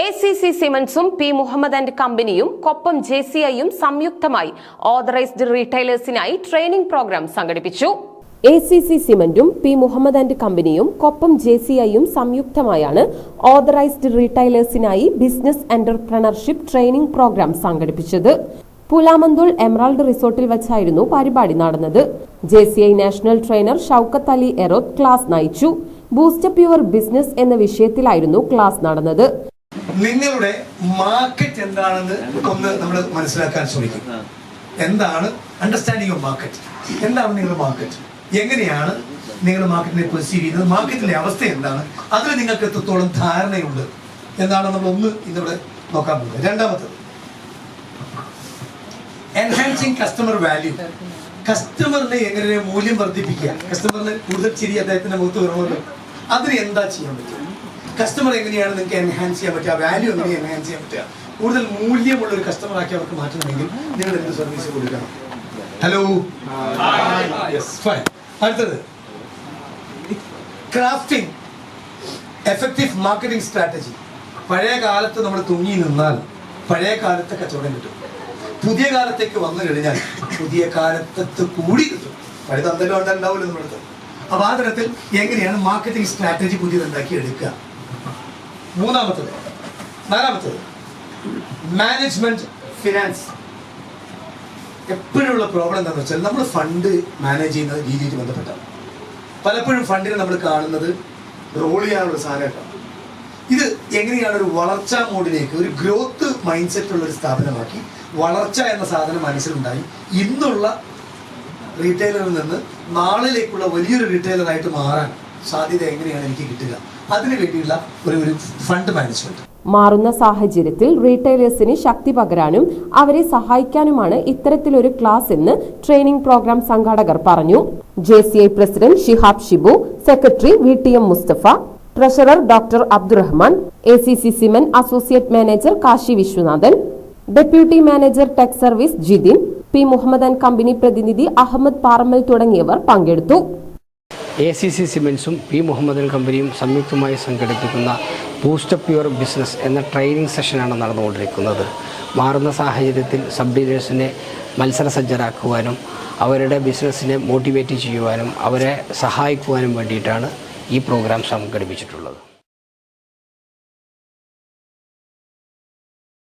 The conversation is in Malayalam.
എ സി സി സിമൻസും പി മുഹമ്മദ് ആൻഡ് കമ്പനിയും കൊപ്പം ജെ സി ഐയും സംയുക്തമായി ഓതറൈസ്ഡ് റീറ്റെയിലേഴ്സിനായി ട്രെയിനിംഗ് പ്രോഗ്രാം സംഘടിപ്പിച്ചു. എ സി സി സിമന്റും പി മുഹമ്മദ് ആൻഡ് കമ്പനിയും കൊപ്പം ജെ സി ഐയും സംയുക്തമായാണ് ഓതറൈസ്ഡ് റീറ്റെയിലേഴ്സിനായി ബിസിനസ് എന്റർപ്രണർഷിപ്പ് ട്രെയിനിംഗ് പ്രോഗ്രാം സംഘടിപ്പിച്ചത്. പുലാമന്തുൾ എമറാൾഡ് റിസോർട്ടിൽ വെച്ചായിരുന്നു പരിപാടി നടന്നത്. J C I national trainer Shoukath Ali Eroth class നയിച്ചു. ബൂസ്റ്റപ്പ് യുവർ ബിസിനസ് എന്ന വിഷയത്തിലായിരുന്നു ക്ലാസ് നടന്നത്. നിങ്ങളുടെ മാർക്കറ്റ് എന്താണെന്ന് ഒന്ന് നമ്മൾ മനസ്സിലാക്കാൻ ശ്രമിക്കും. എന്താണ് അണ്ടർസ്റ്റാൻഡിങ് ഓഫ് മാർക്കറ്റ് എന്താണ് നിങ്ങളുടെ മാർക്കറ്റ് എങ്ങനെയാണ് നിങ്ങൾ മാർക്കറ്റിനെ പെർസീവ് ചെയ്യുന്നത്? മാർക്കറ്റിന്റെ അവസ്ഥ എന്താണ്? അതിൽ നിങ്ങൾക്ക് എത്രത്തോളം ധാരണയുണ്ട്? എന്നാണ് നമ്മൾ ഒന്ന് ഇന്നിവിടെ നോക്കാൻ പോകുന്നത്. രണ്ടാമത്തത് എൻഹാൻസിങ് കസ്റ്റമർ വാല്യൂ കസ്റ്റമറിനെ എങ്ങനെ മൂല്യം വർദ്ധിപ്പിക്കുക? കസ്റ്റമറിന് കൂടുതൽ ചിരി അദ്ദേഹത്തിന്റെ മുഖത്ത് വരുമല്ലോ. അതിന് എന്താ ചെയ്യാൻ പറ്റുക കസ്റ്റമർ എങ്ങനെയാണ് നിങ്ങൾക്ക് എൻഹാൻസ് ചെയ്യാൻ പറ്റുക? വാല്യൂ എങ്ങനെ എൻഹാൻസ് ചെയ്യാൻ പറ്റുക? കൂടുതൽ മൂല്യമുള്ള ഒരു കസ്റ്റമർ ആക്കി അവർക്ക് മാറ്റണമെങ്കിൽ നിങ്ങൾ എന്ത് സർവീസ് കൊടുക്കണം? ഹലോ ഫൈൻ അടുത്തത്. ക്രാഫ്റ്റിംഗ് എഫക്റ്റീവ് മാർക്കറ്റിംഗ് സ്ട്രാറ്റജി പഴയ കാലത്ത് നമ്മൾ തുങ്ങി നിന്നാൽ പഴയ കാലത്തെ കച്ചവടം കിട്ടും. പുതിയ കാലത്തേക്ക് വന്നു കഴിഞ്ഞാൽ പുതിയ കാലത്തേക്ക് കൂടി കിട്ടും. പഴയ അന്തരം ഉണ്ടാവില്ല നമ്മുടെ അടുത്ത്. അപ്പൊ ആ തരത്തിൽ എങ്ങനെയാണ് മാർക്കറ്റിംഗ് സ്ട്രാറ്റജി പുതിയതുണ്ടാക്കി എടുക്കുക? മൂന്നാമത്തത് നാലാമത്തത് മാനേജ്മെന്റ് ഫിനാൻസ് എപ്പോഴുള്ള പ്രോബ്ലം എന്താണെന്ന് വെച്ചാൽ നമ്മൾ ഫണ്ട് മാനേജ് ചെയ്യുന്ന രീതിയായിട്ട് ബന്ധപ്പെട്ടാണ്. പലപ്പോഴും ഫണ്ടിനെ നമ്മൾ കാണുന്നത് റോൾ ചെയ്യാനുള്ള സാധനമായിട്ടാണ് ഇത് എങ്ങനെയാണ് ഒരു വളർച്ചാ മോഡിലേക്ക് ഒരു ഗ്രോത്ത് മൈൻഡ് സെറ്റ് ഉള്ള ഒരു സ്ഥാപനമാക്കി വളർച്ച എന്ന സാധനം മനസ്സിലുണ്ടായി. ഇന്നുള്ള റീറ്റെയിലറിൽ നിന്ന് നാളിലേക്കുള്ള വലിയൊരു റീറ്റെയിലറായിട്ട് മാറാൻ സാധ്യത എങ്ങനെയാണ് എനിക്ക് കിട്ടുക? അതിനു വേണ്ടിയുള്ള ഒരു ഒരു ഫണ്ട് മാനേജ്മെന്റ് മാറുന്ന സാഹചര്യത്തിൽ റീറ്റെയിലേഴ്സിന് ശക്തി പകരാനും അവരെ സഹായിക്കാനുമാണ് ഇത്തരത്തിലൊരു ക്ലാസ് എന്ന് ട്രെയിനിംഗ് പ്രോഗ്രാം സംഘാടകർ പറഞ്ഞു. J C I president Shihab Shibu secretary V T M Mustafa treasurer doctor Abdurahman A C C cement associate manager Kashi Viswanathan deputy manager tech service Jithin P Muhammad and company പ്രതിനിധി അഹമ്മദ് പാറമ്മൽ തുടങ്ങിയവർ പങ്കെടുത്തു. എ സി സി സിമെൻസും പി മുഹമ്മദൻ കമ്പനിയും സംയുക്തമായി സംഘടിപ്പിക്കുന്ന ബൂസ്റ്റപ്പ് യുവർ ബിസിനസ് എന്ന ട്രെയിനിങ് സെഷനാണ് നടന്നുകൊണ്ടിരിക്കുന്നത്. മാറുന്ന സാഹചര്യത്തിൽ സബ് ഡീലേഴ്സിനെ മത്സരസജ്ജരാക്കുവാനും അവരുടെ ബിസിനസ്സിനെ മോട്ടിവേറ്റ് ചെയ്യുവാനും അവരെ സഹായിക്കുവാനും വേണ്ടിയിട്ടാണ് ഈ പ്രോഗ്രാം സംഘടിപ്പിച്ചിട്ടുള്ളത്.